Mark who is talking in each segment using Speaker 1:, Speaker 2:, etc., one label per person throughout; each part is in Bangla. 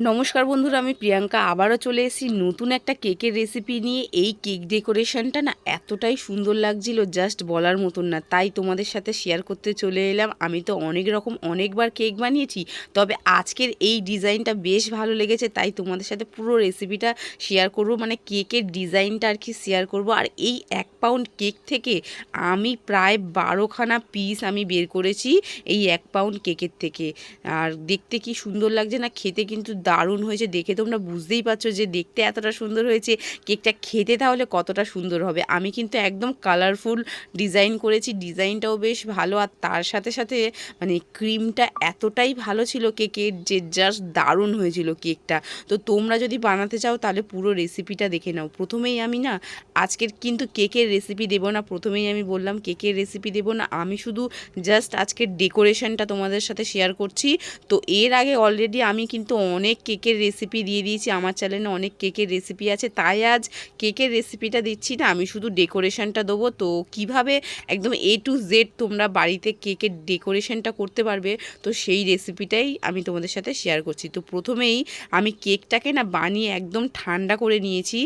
Speaker 1: নমস্কার বন্ধুরা, আমি প্রিয়াঙ্কা। আবারও চলে এসেছি নতুন একটা কেকের রেসিপি নিয়ে। এই কেক ডেকোরেশনটা না এতটাই সুন্দর লাগছিল জাস্ট বলার মতন না। তাই তোমাদের সাথে শেয়ার করতে চলে এলাম। আমি তো অনেক রকম অনেকবার কেক বানিয়েছি, তবে আজকের এই ডিজাইনটা বেশ ভালো লেগেছে। তাই তোমাদের সাথে পুরো রেসিপিটা শেয়ার করব মানে কেকের ডিজাইনটা আর কি শেয়ার করব। আর এই এক পাউন্ড কেক থেকে আমি প্রায় বারোখানা পিস আমি বের করেছি, এই এক পাউন্ড কেকের থেকে। আর দেখতে কি সুন্দর লাগছে না, খেতে কিন্তু দারুণ হয়েছে। দেখে তোমরা বুঝতেই পারছ যে দেখতে এতটা সুন্দর হয়েছে। কেকটা খেতে তাহলে কতটা সুন্দর হবে। আমি কিন্তু একদম কালারফুল ডিজাইন করেছি। ডিজাইনটাও বেশ ভালো। আর তার সাথে সাথে মানে ক্রিমটা এতটাই ভালো ছিল কেকের যে জাস্ট দারুণ হয়েছিল কেকটা। তো তোমরা যদি বানাতে চাও তাহলে পুরো রেসিপিটা দেখে নাও। প্রথমেই আমি না আজকের কিন্তু কেকের রেসিপি দেবো না। প্রথমেই আমি বললাম কেকের রেসিপি দেবো না। আমি শুধু জাস্ট আজকের ডেকোরেশনটা তোমাদের সাথে শেয়ার করছি। তো এর আগে অলরেডি আমি কিন্তু অনেক কেকের রেসিপি দিয়ে দিয়েছি। আমার চ্যানেলে অনেক কেকের রেসিপি আছে। তাই আজ কেকের রেসিপিটা দিচ্ছি না। আমি শুধু ডেকোরেশনটা দেবো। তো কীভাবে একদম এ টু জেড তোমরা বাড়িতে কেকের ডেকোরেশনটা করতে পারবে, তো সেই রেসিপিটাই আমি তোমাদের সাথে শেয়ার করছি। তো প্রথমেই আমি কেকটাকে না বানিয়ে একদম ঠান্ডা করে নিয়েছি।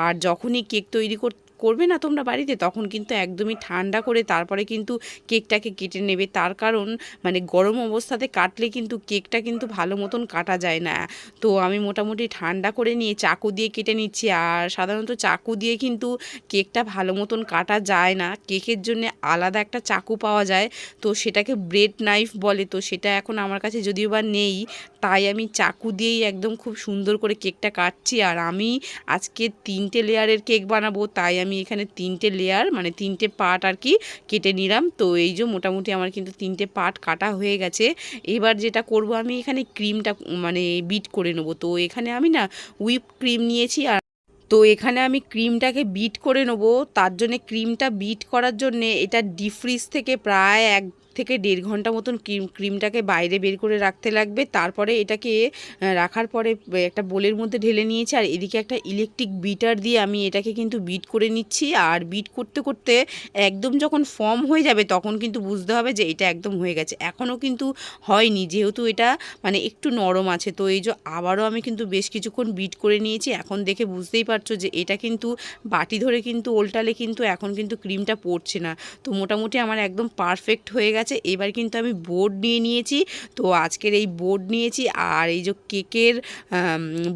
Speaker 1: আর যখনই কেক তৈরি কর করবে না তোমরা বাড়িতে, তখন কিন্তু একদমই ঠান্ডা করে তারপরে কিন্তু কেকটাকে কেটে নেবে। তার কারণ মানে গরম অবস্থাতে কাটলে কিন্তু কেকটা কিন্তু ভালো মতন কাটা যায় না। তো আমি মোটামুটি ঠান্ডা করে নিয়ে চাকু দিয়ে কেটে নিচ্ছি। আর সাধারণত চাকু দিয়ে কিন্তু কেকটা ভালো মতন কাটা যায় না। কেকের জন্য আলাদা একটা চাকু পাওয়া যায়। তো সেটাকে ব্রেড নাইফ বলে। তো সেটা এখন আমার কাছে যদিও বা নেই তাই আমি চাকু দিয়েই একদম খুব সুন্দর করে কেকটা কাটছি। আর আমি আজকে তিনটে লেয়ারের কেক বানাবো, তাই আমি এখানে তিনটে লেয়ার মানে তিনটে পার্ট আর কি কেটে নিলাম। তো এই যে মোটামুটি আমার কিন্তু তিনটে পার্ট কাটা হয়ে গেছে। এবার যেটা করব, আমি এখানে ক্রিমটা মানে বিট করে নেব। তো এখানে আমি না হুইপ ক্রিম নিয়েছি আর তো এখানে আমি ক্রিমটাকে বিট করে নেব। তার জন্যে ক্রিমটা বিট করার জন্যে এটা ডিফ্রিজ থেকে প্রায় এক থেকে দেড় ঘণ্টা মতন ক্রিম, ক্রিমটাকে বাইরে বের করে রাখতে লাগবে। তারপরে এটাকে রাখার পরে একটা বোলের মধ্যে ঢেলে নিয়েছি। আর এদিকে একটা ইলেকট্রিক বিটার দিয়ে আমি এটাকে কিন্তু বিট করে নিচ্ছি। আর বিট করতে করতে একদম যখন ফর্ম হয়ে যাবে, তখন কিন্তু বুঝতে হবে যে এটা একদম হয়ে গেছে। এখনও কিন্তু হয়নি, যেহেতু এটা মানে একটু নরম আছে। তো এই যে আবারও আমি কিন্তু বেশ কিছুক্ষণ বিট করে নিয়েছি। এখন দেখে বুঝতেই পারছ যে এটা কিন্তু বাটি ধরে কিন্তু ওল্টালে কিন্তু এখন কিন্তু ক্রিমটা পড়ছে না। তো মোটামুটি আমার একদম পারফেক্ট হয়ে গেছে। গেছে এবার কিন্তু আমি বোর্ড নিয়ে নিয়েছি। তো আজকের এই বোর্ড নিয়েছি আর এই যে কেকের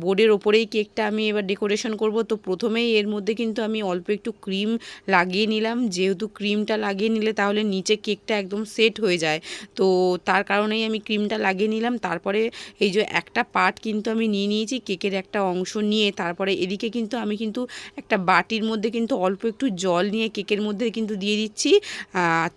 Speaker 1: বোর্ডের ওপরেই কেকটা আমি এবার ডেকোরেশন করব। তো প্রথমেই এর মধ্যে কিন্তু আমি অল্প একটু ক্রিম লাগিয়ে নিলাম। যেহেতু ক্রিমটা লাগিয়ে নিলে তাহলে নিচে কেকটা একদম সেট হয়ে যায়। তো তার কারণেই আমি ক্রিমটা লাগিয়ে নিলাম। তারপরে এই যে একটা পার্ট কিন্তু আমি নিয়ে নিয়েছি, কেকের একটা অংশ নিয়ে। তারপরে এদিকে কিন্তু আমি কিন্তু একটা বাটির মধ্যে কিন্তু অল্প একটু জল নিয়ে কেকের মধ্যে কিন্তু দিয়ে দিচ্ছি।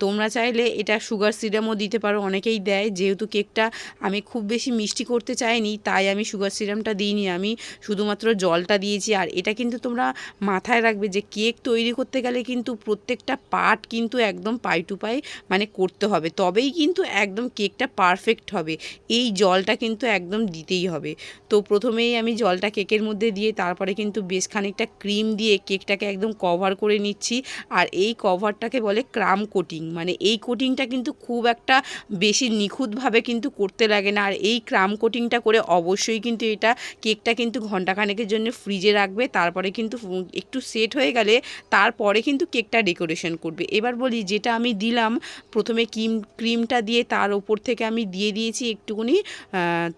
Speaker 1: তোমরা চাইলে এটা সুগার সিরামও দিতে পারো, অনেকেই দেয়। যেহেতু কেকটা আমি খুব বেশি মিষ্টি করতে চাইনি, তাই আমি সুগার সিরামটা দিইনি। আমি শুধুমাত্র জলটা দিয়েছি। আর এটা কিন্তু তোমরা মাথায় রাখবে যে কেক তৈরি করতে গেলে কিন্তু প্রত্যেকটা পার্ট কিন্তু একদম পাই টু পাই মানে করতে হবে। তবেই কিন্তু একদম কেকটা পারফেক্ট হবে। এই জলটা কিন্তু একদম দিতেই হবে। তো প্রথমেই আমি জলটা কেকের মধ্যে দিয়ে, তারপরে কিন্তু বেশ খানিকটা ক্রিম দিয়ে কেকটাকে একদম কভার করে নিচ্ছি। আর এই কভারটাকে বলে ক্রাম কোটিং মানে এই কোটিংটা কিন্তু কিন্তু খুব একটা বেশি নিখুঁতভাবে কিন্তু করতে লাগে না। আর এই ক্রাম কোটিংটা করে অবশ্যই কিন্তু এটা কেকটা কিন্তু ঘন্টাখানেকের জন্য ফ্রিজে রাখবে, তারপরে কিন্তু একটু সেট হয়ে গেলে তারপরে কিন্তু কেকটা ডেকোরেশন করবে। এবার বলি যেটা আমি দিলাম, প্রথমে ক্রিম ক্রিমটা দিয়ে তার ওপর থেকে আমি দিয়ে দিয়েছি একটুকুনি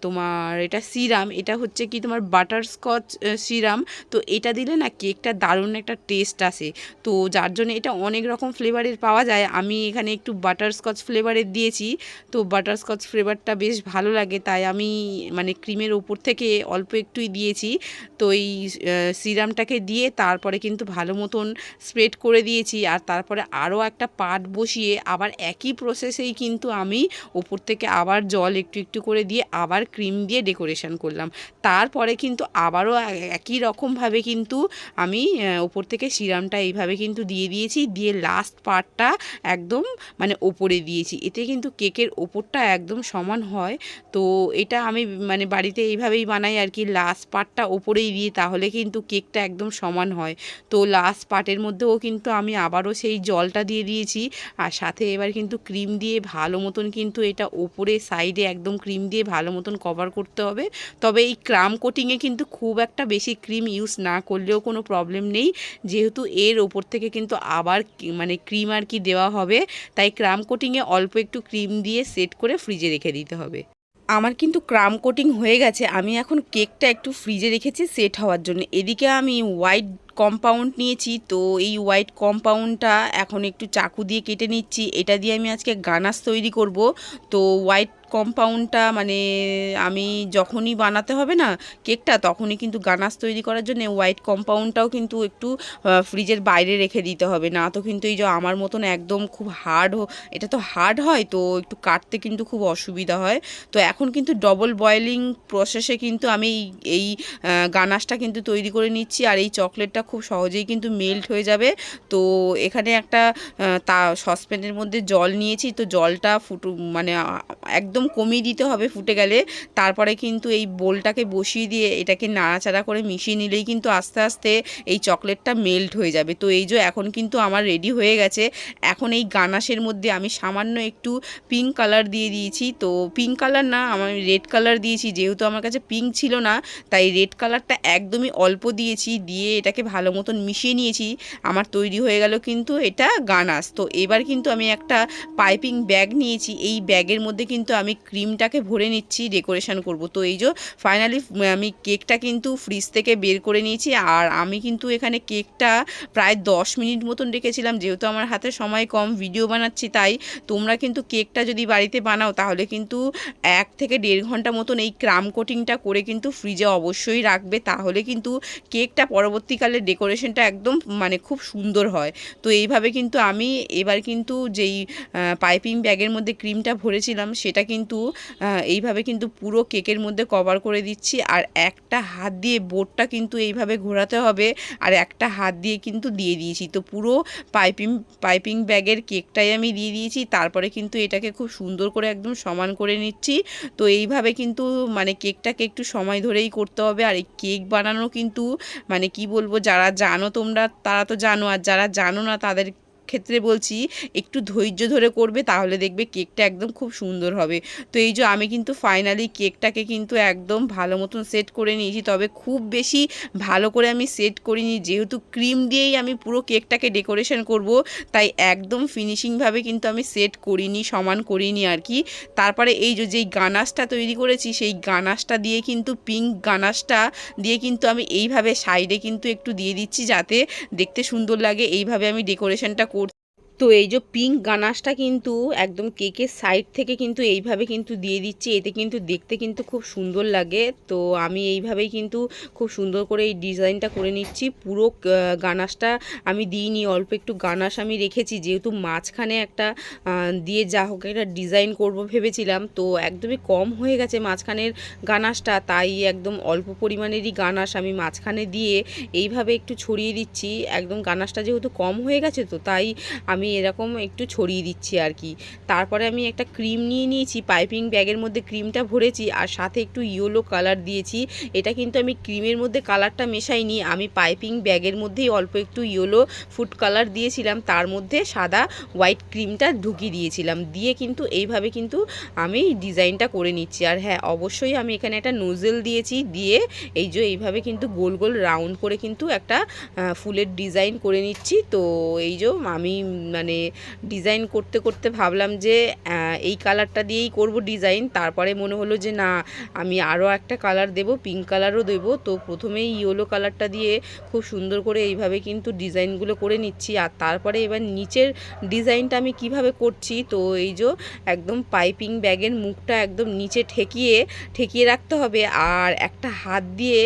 Speaker 1: তোমার এটা সিরাম, এটা হচ্ছে কি তোমার বাটার স্কচ সিরাম। তো এটা দিলে না কেকটা দারুণ একটা টেস্ট আসে। তো যার জন্য এটা অনেক রকম ফ্লেভারের পাওয়া যায়। আমি এখানে একটু বাটারস্কচ ফ্লেভারের দিয়েছি। তো বাটারস্কচ ফ্লেভারটা বেশ ভালো লাগে, তাই আমি মানে ক্রিমের ওপর থেকে অল্প একটুই দিয়েছি। তো এই সিরামটাকে দিয়ে তারপরে কিন্তু ভালো মতন স্প্রেড করে দিয়েছি। আর তারপরে আরও একটা পাট বসিয়ে আবার একই প্রসেসেই কিন্তু আমি ওপর থেকে আবার জল একটু একটু করে দিয়ে আবার ক্রিম দিয়ে ডেকোরেশন করলাম। তারপরে কিন্তু আবারও একই রকমভাবে কিন্তু আমি ওপর থেকে সিরামটা এইভাবে কিন্তু দিয়ে দিয়েছি। দিয়ে লাস্ট পার্টটা একদম মানে ওপরে দিয়ে দিয়েছি। এতে কিন্তু কেকের ওপরটা একদম সমান হয়। তো এটা আমি মানে বাড়িতে এইভাবেই বানাই আর কি। লাস্ট পার্টটা ওপরেই দিই, তাহলে কিন্তু কেকটা একদম সমান হয়। তো লাস্ট পার্টের মধ্যেও কিন্তু আমি আবারও সেই জলটা দিয়ে দিয়েছি। আর সাথে এবার কিন্তু ক্রিম দিয়ে ভালো মতন কিন্তু এটা ওপরে সাইডে একদম ক্রিম দিয়ে ভালো মতন কভার করতে হবে। তবে এই ক্রাম কোটিংয়ে কিন্তু খুব একটা বেশি ক্রিম ইউজ না করলেও কোনো প্রবলেম নেই। যেহেতু এর ওপর থেকে কিন্তু আবার মানে ক্রিম আর কি দেওয়া হবে। তাই ক্রাম কোটিংয়ে অল্প একটু ক্রিম দিয়ে সেট করে ফ্রিজে রেখে দিতে হবে। আমার কিন্তু ক্রাম কোটিং হয়ে গেছে, আমি এখন কেকটা একটু ফ্রিজে রেখেছি সেট হওয়ার জন্য। এদিকে আমি হোয়াইট কম্পাউন্ড নিয়েছি, তো এই হোয়াইট কম্পাউন্ডটা এখন একটু চাকু দিয়ে কেটে নিচ্ছি। এটা দিয়ে আমি আজকে গানাস তৈরি করব। তো হোয়াইট কম্পাউন্ডটা মানে আমি যখনই বানাতে হবে না কেকটা তখনই কিন্তু গানাস তৈরি করার জন্য হোয়াইট কম্পাউন্ডটাও কিন্তু একটু ফ্রিজের বাইরে রেখে দিতে হবে। না তো কিন্তু এই যে আমার মতন একদম খুব হার্ড এটা তো হার্ড হয় তো একটু কাটতে কিন্তু খুব অসুবিধা হয়। তো এখন কিন্তু ডবল বয়েলিং প্রসেসে কিন্তু আমি এই- আহ, কিন্তু তৈরি করে নিচ্ছি আর এই চকলেটটা খুব সহজেই কিন্তু মেল্ট হয়ে যাবে। তো এখানে একটা তা সসপ্যানের মধ্যে জল নিয়েছি তো জলটা ফুটু মানে আহ, একদম কমিয়ে দিতে হবে ফুটে গেলে। তারপরে কিন্তু এই বোলটাকে বসিয়ে দিয়ে এটাকে নাড়াচাড়া করে মিশিয়ে নিলেই কিন্তু আস্তে আস্তে এই চকলেটটা মেল্ট হয়ে যাবে। তো এই যে এখন কিন্তু আমার রেডি হয়ে গেছে। এখন এই গানাশের মধ্যে আমি সামান্য একটু পিঙ্ক কালার দিয়ে দিয়েছি। তো পিঙ্ক কালার না, আমি রেড কালার দিয়েছি। যেহেতু আমার কাছে পিঙ্ক ছিল না, তাই রেড কালারটা একদমই অল্প দিয়েছি। দিয়ে এটাকে ভালো মতন মিশিয়ে নিয়েছি। আমার তৈরি হয়ে গেল কিন্তু এটা গানাস তো এবার কিন্তু আমি একটা পাইপিং ব্যাগ নিয়েছি। এই ব্যাগের মধ্যে কিন্তু আমি ক্রিমটাকে ভরে নিচ্ছি, ডেকোরেশন করব। তো এই যে ফাইনালি আমি কেকটা কিন্তু ফ্রিজ থেকে বের করে নিয়েছি আর আমি কিন্তু এখানে কেকটা প্রায় দশ মিনিট মতন রেখেছিলাম। যেহেতু আমার হাতে সময় কম ভিডিও বানাচ্ছি তাই তোমরা কিন্তু কেকটা যদি বাড়িতে বানাও তাহলে কিন্তু এক থেকে দেড় ঘণ্টা মতন এই ক্রাম কোটিংটা করে কিন্তু ফ্রিজে অবশ্যই রাখবে। তাহলে কিন্তু কেকটা পরবর্তীকালে ডেকোরেশনটা একদম মানে খুব সুন্দর হয়। তো এইভাবে কিন্তু আমি এবার কিন্তু যেই পাইপিং ব্যাগের মধ্যে ক্রিমটা ভরেছিলাম সেটা কিন্তু আহ, এইভাবে কিন্তু পুরো কেকের মধ্যে কভার করে দিচ্ছি। আর একটা হাত দিয়ে বোর্ডটা কিন্তু এইভাবে ঘোরাতে হবে। আর একটা হাত দিয়ে কিন্তু দিয়ে দিয়েছি। তো পুরো পাইপিং পাইপিং ব্যাগের কেকটাই আমি দিয়ে দিয়েছি। তারপরে কিন্তু এটাকে খুব সুন্দর করে একদম সমান করে নিচ্ছি। তো এইভাবে কিন্তু মানে কেকটাকে একটু সময় ধরেই করতে হবে। আর এই কেক বানানো কিন্তু মানে কি বলব যারা জানো তোমরা তারা তো জানো। আর যারা জানো না তাদের ক্ষেত্রে বলছি, একটু ধৈর্য ধরে করবে, তাহলে দেখবে কেকটা একদম খুব সুন্দর হবে। তো এই যে আমি কিন্তু ফাইনালি কেকটাকে কিন্তু একদম ভালো মতন সেট করে নিয়েছি, তবে খুব বেশি ভালো করে আমি সেট করিনি। যেহেতু ক্রিম দিয়েই আমি পুরো কেকটাকে ডেকোরেশন করব, তাই একদম ফিনিশিংভাবে কিন্তু আমি সেট করিনি, সমান করিনি আর কি। তারপরে এই যে, যেই গানাশটা তৈরি করেছি, সেই গানাশটা দিয়ে কিন্তু পিঙ্ক গানাশটা দিয়ে কিন্তু আমি এইভাবে সাইডে কিন্তু একটু দিয়ে দিচ্ছি যাতে দেখতে সুন্দর লাগে। এইভাবে আমি ডেকোরেশনটা তো এই যে পিঙ্ক গানাশটা কিন্তু একদম কেকের সাইড থেকে কিন্তু এইভাবে কিন্তু দিয়ে দিচ্ছি। এতে কিন্তু দেখতে কিন্তু খুব সুন্দর লাগে। তো আমি এইভাবেই কিন্তু খুব সুন্দর করে এই ডিজাইনটা করে নিচ্ছি। পুরো গানাশটা আমি দিইনি, অল্প একটু গানাশ আমি রেখেছি। যেহেতু মাঝখানে একটা দিয়ে যা হোক একটা ডিজাইন করব ভেবেছিলাম, তো একদমই কম হয়ে গেছে মাঝখানের গানাশটা। তাই একদম অল্প পরিমাণেরই গানাশ আমি মাঝখানে দিয়ে এইভাবে একটু ছড়িয়ে দিচ্ছি। একদম গানাশটা যেহেতু কম হয়ে গেছে, তো তাই আমি এরকম একটু ছড়িয়ে দিচ্ছি আর কি। তারপরে আমি একটা ক্রিম নিয়ে নিয়েছি, পাইপিং ব্যাগের মধ্যে ক্রিমটা ভরেছি আর সাথে একটু ইয়েলো কালার দিয়েছি। এটা কিন্তু আমি ক্রিমের মধ্যে কালারটা মেশাইনি, আমি পাইপিং ব্যাগের মধ্যেই অল্প একটু ইয়েলো ফুড কালার দিয়েছিলাম, তার মধ্যে সাদা হোয়াইট ক্রিমটা ঢুকিয়ে দিয়েছিলাম। দিয়ে কিন্তু এইভাবে কিন্তু আমি ডিজাইনটা করে নিচ্ছি। আর হ্যাঁ অবশ্যই আমি এখানে একটা নোজেল দিয়েছি, দিয়ে এই যে এইভাবে কিন্তু গোল গোল রাউন্ড করে কিন্তু একটা ফুলের ডিজাইন করে নিচ্ছি। তো এই যে আমি মানে ডিজাইন করতে করতে ভাবলাম যে এই কালারটা দিয়েই করব ডিজাইন তারপরে মনে হলো যে, না, আমি আরও একটা কালার দেব পিঙ্ক কালারও দেবো। তো প্রথমেই ইয়েলো কালারটা দিয়ে খুব সুন্দর করে এইভাবে কিন্তু ডিজাইনগুলো করে নিচ্ছি। আর তারপরে এবার নিচের ডিজাইনটা আমি কীভাবে করছি, তো এই যে একদম পাইপিং ব্যাগের মুখটা একদম নিচে ঠেকিয়ে ঠেকিয়ে রাখতে হবে। আর একটা হাত দিয়ে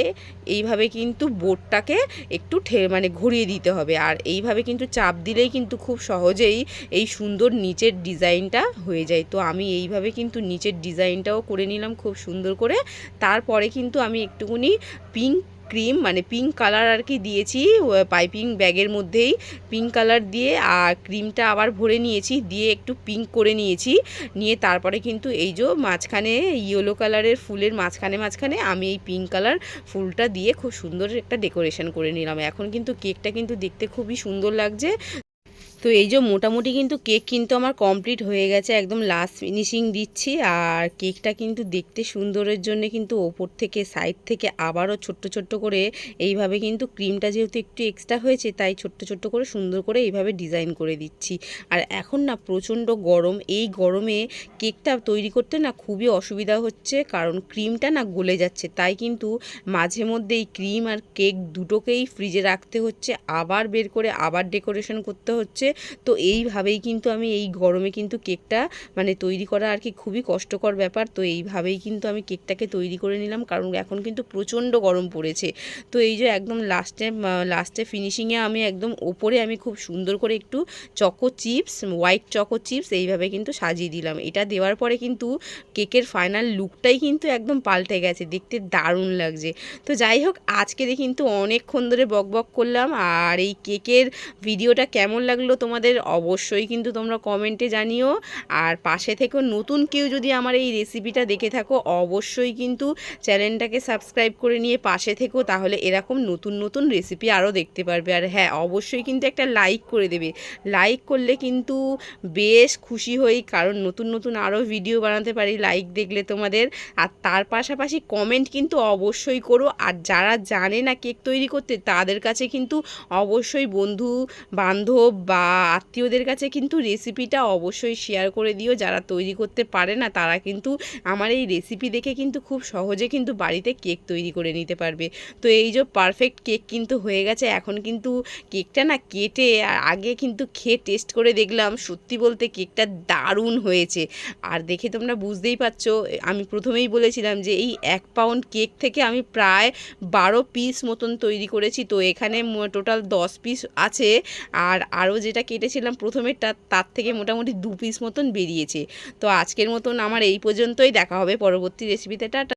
Speaker 1: এইভাবে কিন্তু বোর্ডটাকে একটু ঠে মানে ঘুরিয়ে দিতে হবে। আর এইভাবে কিন্তু চাপ দিলেই কিন্তু খুব সহজেই এই সুন্দর নিচের ডিজাইনটা হয়ে যায়। তো আমি এইভাবে কিন্তু নিচের ডিজাইনটাও করে নিলাম খুব সুন্দর করে। তারপরে কিন্তু আমি একটুকুনি পিঙ্ক ক্রিম মানে পিঙ্ক কালার আর কি দিয়েছি পাইপিং ব্যাগের মধ্যেই পিঙ্ক কালার দিয়ে, আর ক্রিমটা আবার ভরে নিয়েছি, দিয়ে একটু পিঙ্ক করে নিয়েছি, নিয়ে তারপরে কিন্তু এই যে মাঝখানে ইয়েলো কালারের ফুলের মাঝখানে মাঝখানে আমি এই পিঙ্ক কালার ফুলটা দিয়ে খুব সুন্দর একটা ডেকোরেশন করে নিলাম। এখন কিন্তু কেকটা কিন্তু দেখতে খুবই সুন্দর লাগছে। তো এই যে মোটামুটি কিন্তু কেক কিন্তু আমার কমপ্লিট হয়ে গেছে, একদম লাস্ট ফিনিশিং দিচ্ছি। আর কেকটা কিন্তু দেখতে সুন্দরের জন্য কিন্তু ওপর থেকে সাইড থেকে আবারও ছোট্ট ছোট্ট করে এইভাবে কিন্তু ক্রিমটা যেহেতু একটু এক্সট্রা হয়েছে, তাই ছোট্ট ছোট্ট করে সুন্দর করে এইভাবে ডিজাইন করে দিচ্ছি। আর এখন না প্রচণ্ড গরম, এই গরমে কেকটা তৈরি করতে না খুবই অসুবিধা হচ্ছে, কারণ ক্রিমটা না গলে যাচ্ছে। তাই কিন্তু মাঝে মধ্যে এই ক্রিম আর কেক দুটোকেই ফ্রিজে রাখতে হচ্ছে, আবার বের করে আবার ডেকোরেশন করতে হচ্ছে। তো এইভাবেই কিন্তু আমি এই গরমে কিন্তু কেকটা মানে তৈরি করা আর কি খুবই কষ্টকর ব্যাপার। তো এইভাবেই কিন্তু আমি কেকটাকে তৈরি করে নিলাম, কারণ এখন কিন্তু প্রচণ্ড গরম পড়েছে। তো এই যে একদম লাস্টে লাস্টে ফিনিশিংয়ে আমি একদম ওপরে আমি খুব সুন্দর করে একটু choco chips white choco chips এইভাবে কিন্তু সাজিয়ে দিলাম। এটা দেওয়ার পরে কিন্তু কেকের ফাইনাল লুকটাই কিন্তু একদম পাল্টে গেছে, দেখতে দারুণ লাগছে। তো যাই হোক, আজকে কিন্তু অনেকক্ষণ ধরে বক বক করলাম, আর এই কেকের ভিডিওটা কেমন লাগল তোমাদের অবশ্যই কিন্তু তোমরা কমেন্টে জানিও। আর পাশে থেকেও নতুন কেউ যদি আমার এই রেসিপিটা দেখে থাকো, অবশ্যই কিন্তু চ্যানেলটাকে সাবস্ক্রাইব করে নিয়ে পাশে থেকো, তাহলে এরকম নতুন নতুন রেসিপি আরও দেখতে পারবে। আর হ্যাঁ অবশ্যই কিন্তু একটা লাইক করে দেবে। লাইক করলে কিন্তু বেশ খুশি হই, কারণ নতুন নতুন আরও ভিডিও বানাতে পারি লাইক দেখলে তোমাদের। আর তার পাশাপাশি কমেন্ট কিন্তু অবশ্যই করো। আর যারা জানে না কেক তৈরি করতে, তাদের কাছে কিন্তু অবশ্যই বন্ধু বান্ধব বা আত্মীয়দের কাছে কিন্তু রেসিপিটা অবশ্যই শেয়ার করে দিও। যারা তৈরি করতে পারে না, তারা কিন্তু আমার এই রেসিপি দেখে কিন্তু খুব সহজে কিন্তু বাড়িতে কেক তৈরি করে নিতে পারবে। তো এই যে পারফেক্ট কেক কিন্তু হয়ে গেছে। এখন কিন্তু কেকটা না কেটে আগে কিন্তু খেয়ে টেস্ট করে দেখলাম। সত্যি বলতে কেকটা দারুণ হয়েছে। আর দেখে তোমরা বুঝতেই পারছ, আমি প্রথমেই বলেছিলাম যে এই এক পাউন্ড কেক থেকে আমি প্রায় বারো পিস মতন তৈরি করেছি। তো এখানে টোটাল দশ পিস আছে। আর আরও যেটা কেটেছিলাম প্রথমে তার থেকে মোটামুটি দু পিস মতন বেরিয়েছে। তো আজকের মতন আমার এই পর্যন্তই, দেখা হবে পরবর্তী রেসিপিতে টাটা।